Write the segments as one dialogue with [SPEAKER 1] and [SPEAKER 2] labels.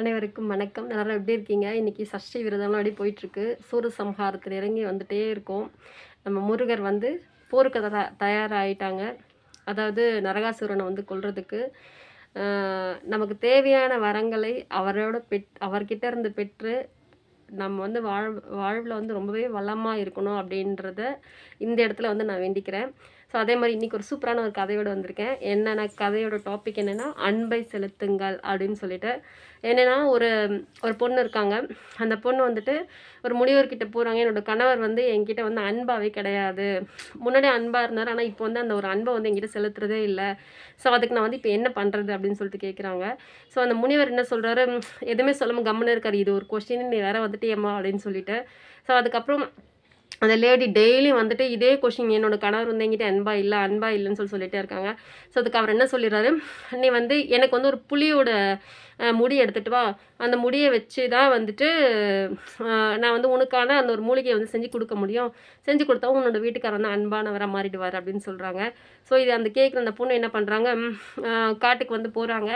[SPEAKER 1] அனைவருக்கும் வணக்கம். நல்லா எப்படி இருக்கீங்க? இன்றைக்கி சஷ்டி விரதம்லாம் அப்படி போயிட்டுருக்கு? சூரிய சம்ஹாரத்தில் இறங்கி வந்துட்டே இருக்கோம். நம்ம முருகர் வந்து போருக்கு த தயாராகிட்டாங்க அதாவது நரகாசுரனை வந்து கொள்றதுக்கு நமக்கு தேவையான வரங்களை அவரோட பெட் அவர்கிட்ட இருந்து பெற்று நம்ம வந்து வாழ் வாழ்வில் வந்து ரொம்பவே வளமாக இருக்கணும் அப்படின்றத இந்த இடத்துல வந்து நான் வேண்டிக்கிறேன். ஸோ அதே மாதிரி இன்றைக்கி ஒரு சூப்பரான ஒரு கதையோடு வந்திருக்கேன். என்னென்ன கதையோட டாபிக் என்னென்னா அன்பை செலுத்துங்கள் அப்படின்னு சொல்லிட்டு. என்னென்னா ஒரு ஒரு பொண்ணு இருக்காங்க. அந்த பொண்ணு வந்துட்டு ஒரு முனிவர்கிட்ட போகிறாங்க என்னோடய கணவர் வந்து என்கிட்ட வந்து அன்பாகவே கிடையாது. முன்னாடி அன்பாக இருந்தார். ஆனால் இப்போ வந்து அந்த ஒரு அன்பை வந்து என்கிட்ட செலுத்துறதே இல்லை. ஸோ அதுக்கு நான் வந்து இப்போ என்ன பண்ணுறது அப்படின்னு சொல்லிட்டு கேட்குறாங்க ஸோ அந்த முனிவர் என்ன சொல்கிறாரு எதுவுமே சொல்லாமல் கம்முன்னு இருக்காரு. இது ஒரு கொஸ்டின் நீ வேற வந்துட்டியம்மா அப்படின்னு சொல்லிட்டு. ஸோ அதுக்கப்புறம் அந்த லேடி டெய்லி வந்துட்டு இதே கொஷின் என்னோட கணவர் வந்து என்கிட்ட அன்பா இல்லை அன்பா இல்லைன்னு சொல்லி சொல்லிட்டே இருக்காங்க. ஸோ அதுக்கு அவர் என்ன சொல்லிடுறாரு? நீ வந்து எனக்கு வந்து ஒரு புளியோட முடி எடுத்துகிட்டு வா. அந்த முடியை வச்சு தான் வந்துட்டு நான் வந்து உனக்கான அந்த ஒரு மூலிகையை வந்து செஞ்சு கொடுக்க முடியும். செஞ்சு கொடுத்தா உன்னோட வீட்டுக்காரர் வந்து அன்பானவராக மாறிடுவார் அப்படின்னு சொல்கிறாங்க ஸோ இது அந்த கேட்குற அந்த பொண்ணு என்ன பண்ணுறாங்க காட்டுக்கு வந்து போகிறாங்க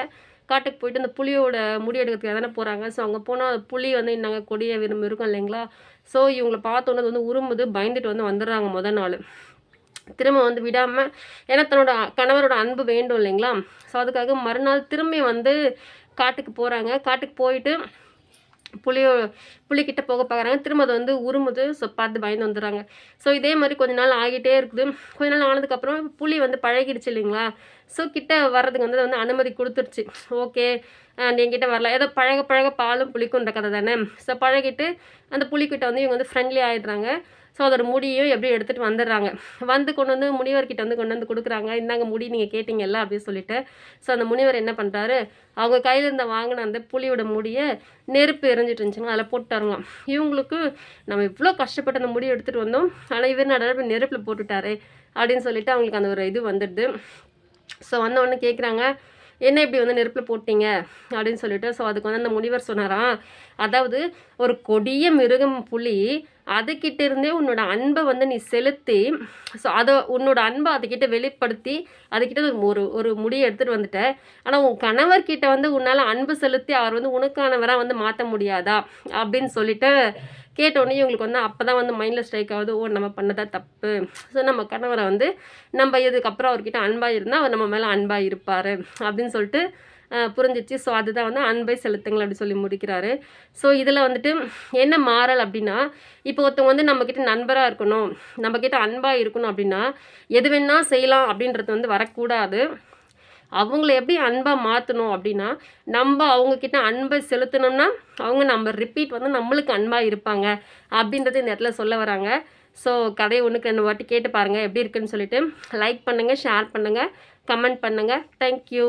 [SPEAKER 1] காட்டுக்கு போயிட்டு அந்த புளியோட முடி எடுக்கிறதுக்கு தானே போகிறாங்க ஸோ அங்கே போனால் புளி வந்து நாங்கள் கொடிய விரும்பி இருக்கும் இல்லைங்களா? ஸோ இவங்களை பார்த்தோன்னே வந்து உருமுது பயந்துட்டு வந்து வந்துடுறாங்க முத நாள். திரும்ப வந்து விடாமல் ஏன்னா தன்னோட கணவரோட அன்பு வேண்டும் இல்லைங்களா? ஸோ அதுக்காக மறுநாள் திரும்பி வந்து காட்டுக்கு போகிறாங்க காட்டுக்கு போயிட்டு புளியோ புளிக்கிட்ட போக பார்க்குறாங்க. திரும்ப அது வந்து உருமுது ஸோ பார்த்து பயந்து வந்துடுறாங்க. ஸோ இதே மாதிரி கொஞ்ச நாள் ஆகிட்டே இருக்குது. கொஞ்ச நாள் ஆனதுக்கப்புறம் புளி வந்து பழகிடுச்சு இல்லைங்களா? ஸோ கிட்ட வர்றதுக்கு வந்து வந்து அனுமதி கொடுத்துருச்சு. ஓகே என்கிட்ட வரல. ஏதோ பழக பழக பாலும் புளிக்குன்ற கதை தானே? ஸோ பழகிட்டு அந்த புளிக்கிட்ட வந்து இவங்க வந்து ஃப்ரெண்ட்லி ஆகிடுறாங்க ஸோ அதோட முடியும் எப்படி எடுத்துகிட்டு வந்துடுறாங்க. வந்து கொண்டு வந்து முனிவர்கிட்ட வந்து கொண்டு வந்து கொடுக்குறாங்க. இந்தாங்க முடி நீங்கள் கேட்டிங்கல்ல அப்படின்னு சொல்லிட்டு. ஸோ அந்த முனிவர் என்ன பண்ணுறாரு அவங்க கையில் இருந்த வாங்கின அந்த புலியோட முடியை நெருப்பு எரிஞ்சிட்டு இருந்துச்சுங்க. அதில் போட்டாருங்களாம் இவங்களுக்கு நம்ம இவ்வளோ கஷ்டப்பட்டு அந்த முடியை எடுத்துகிட்டு வந்தோம். ஆனால் இவர் நடுவில் நெருப்பில் போட்டுட்டாரே அப்படின்னு சொல்லிட்டு அவங்களுக்கு அந்த ஒரு இது வந்துடுது. ஸோ வந்த கேட்குறாங்க என்ன இப்படி வந்து நெருப்பில் போட்டீங்க? அப்படின்னு சொல்லிட்டு ஸோ அதுக்கு வந்து அந்த முனிவர் சொன்னாராம் அதாவது ஒரு கொடிய மிருகம் புலி அதுக்கிட்ட இருந்தே உன்னோட அன்பை வந்து நீ செலுத்தி ஸோ அதை உன்னோட அன்பை அதுக்கிட்ட வெளிப்படுத்தி அதுக்கிட்ட ஒரு ஒரு முடியை எடுத்துகிட்டு வந்துட்ட. ஆனால் உன் கணவர்கிட்ட வந்து உன்னால் அன்பு செலுத்தி அவர் வந்து உனக்கானவராக வந்து மாற்ற முடியாதா? அப்படின்னு சொல்லிட்டு கேட்டோடனே இவங்களுக்கு வந்து அப்போ தான் வந்து மைண்டில் ஸ்ட்ரைக் ஆகுது. ஓ நம்ம பண்ணதா தப்பு. ஸோ நம்ம கணவரை வந்து நம்ம இதுக்கப்புறம் அவர்கிட்ட அன்பாக இருந்தால் அவர் நம்ம மேலே அன்பாக இருப்பார் அப்படின்னு சொல்லிட்டு புரிஞ்சிச்சு. ஸோ அதுதான் வந்து அன்பை செலுத்துங்கள் அப்படி சொல்லி முடிக்கிறாரு. ஸோ இதில் வந்துட்டு என்ன மாறல் அப்படின்னா இப்போ ஒருத்தவங்க வந்து நம்மக்கிட்ட நண்பராக இருக்கணும் நம்மக்கிட்ட அன்பாக இருக்கணும் அப்படின்னா எது வேணால் செய்யலாம் அப்படின்றது வந்து வரக்கூடாது. அவங்கள எப்படி அன்பாக மாற்றணும் அப்படின்னா நம்ம அவங்கக்கிட்ட அன்பை செலுத்தணும்னா அவங்க நம்ம ரிப்பீட் வந்து நம்மளுக்கு அன்பாக இருப்பாங்க அப்படின்றது இந்த இடத்துல சொல்ல வராங்க. ஸோ கதையை ஒன்றுக்கு ரெண்டு வாட்டி கேட்டு பாருங்கள் எப்படி இருக்குன்னு சொல்லிட்டு. லைக் பண்ணுங்கள் ஷேர் பண்ணுங்கள் கமெண்ட் பண்ணுங்கள் தேங்க்யூ